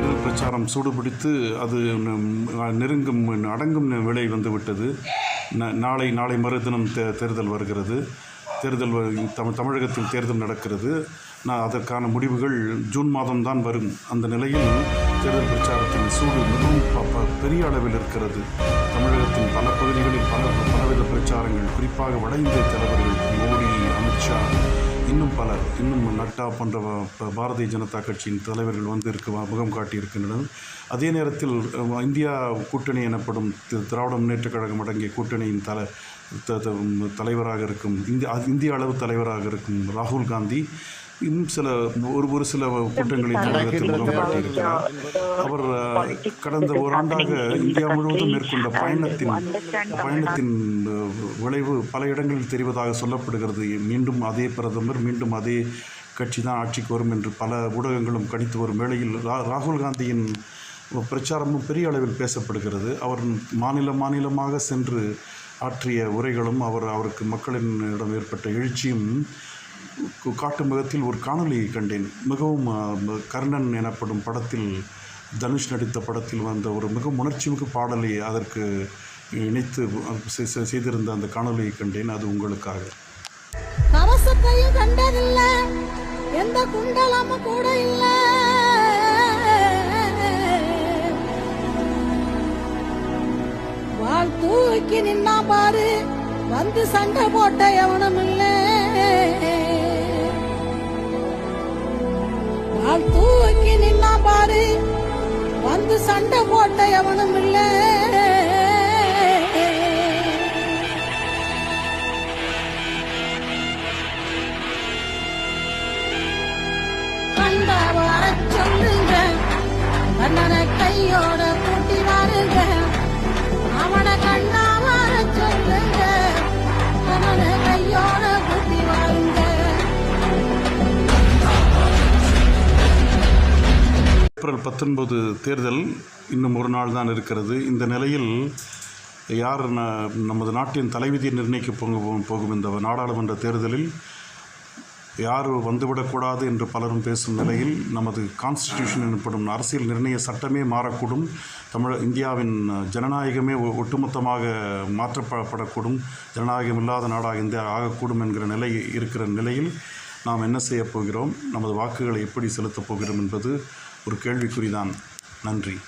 தேர்தல் பிரச்சாரம் சூடுபிடித்து அது நெருங்கும் அடங்கும் விலை வந்துவிட்டது. நாளை நாளை மறுதினம் தே தேர்தல் வருகிறது. தேர்தல் வ- தமிழகத்தில் தேர்தல் நடக்கிறது. நான் அதற்கான முடிவுகள் ஜூன் மாதம்தான் வரும். அந்த நிலையில் தேர்தல் பிரச்சாரத்தின் சூடு மிகவும் ப- பெரிய அளவில் இருக்கிறது. தமிழகத்தின் பல பகுதிகளில் பல பலவித பிரச்சாரங்கள் குறிப்பாக வட இந்திய தலைவர்கள் மோடி அமித்ஷா பலர் இன்னும் நட்டா போன்ற பாரதிய ஜனதா கட்சியின் தலைவர்கள் வந்து இருக்க முகம் காட்டியிருக்கின்றனர். அதே நேரத்தில் இந்தியா கூட்டணி எனப்படும் திராவிட முன்னேற்றக் கழகம் அடங்கிய கூட்டணியின் தல தலைவராக இருக்கும் இந்திய இந்திய அளவு தலைவராக இருக்கும் ராகுல் காந்தி இன்னும் சில ஒரு ஒரு சில கூட்டங்களில் தமிழகத்தில் காட்டியிருக்கிறார். அவர் கடந்த ஓராண்டாக இந்தியா முழுவதும் மேற்கொண்ட பயணத்தின் பயணத்தின் விளைவு பல இடங்களில் தெரிவதாக சொல்லப்படுகிறது. மீண்டும் அதே பிரதமர் மீண்டும் அதே கட்சி தான் ஆட்சிக்கு வரும் என்று பல ஊடகங்களும் கணித்து வரும் வேளையில் ரா- ராகுல் காந்தியின் பிரச்சாரமும் பெரிய அளவில் பேசப்படுகிறது. அவர் மாநில மாநிலமாக சென்று ஆற்றிய உரைகளும் அவர் அவருக்கு மக்களினிடம் ஏற்பட்ட எழுச்சியும் காட்டும் விதத்தில் ஒரு காணொளியை கண்டேன். மிகவும் கர்ணன் எனப்படும் படத்தில் தனுஷ் நடித்த படத்தில் வந்த ஒரு மிக உணர்ச்சிமிகு பாடலை அதற்கு இணைத்து செய்திருந்த அந்த காணொளியை கண்டேன். அது உங்களுக்காக. கவசத்தையும் கண்டதில்ல. எந்த குண்டலமும் கூட இல்ல. வாழ் தூக்கி நின்னா பாரு வந்து சண்டை போட்ட எவனும் இல்லை. சொல்லுங்க. கண்ணனை கையோட கூட்டி வாருங்க. அவனை கண்ணா வர சொல்லுங்க. கண்ணனை கையோட கூட்டி வாருங்க. ஏப்ரல் பத்தொன்பது தேர்தல் இன்னும் ஒரு நாள் தான் இருக்கிறது. இந்த நிலையில் யார் நமது நாட்டின் தலைவிதியை நிர்ணயிக்க போகும் போகும் இந்த நாடாளுமன்ற தேர்தலில் யார் வந்துவிடக்கூடாது என்று பலரும் பேசும் நிலையில் நமது கான்ஸ்டிடியூஷன் எனப்படும் அரசியல் நிர்ணய சட்டமே மாறக்கூடும். தமிழ் இந்தியாவின் ஜனநாயகமே ஒ- ஒட்டுமொத்தமாக மாற்றப்படக்கூடும். ஜனநாயகம் இல்லாத நாடாக இந்தியா ஆகக்கூடும் என்கிற நிலை இருக்கிற நிலையில் நாம் என்ன செய்யப் போகிறோம்? நமது வாக்குகளை எப்படி செலுத்தப் போகிறோம் என்பது ஒரு கேள்விக்குறிதான். நன்றி.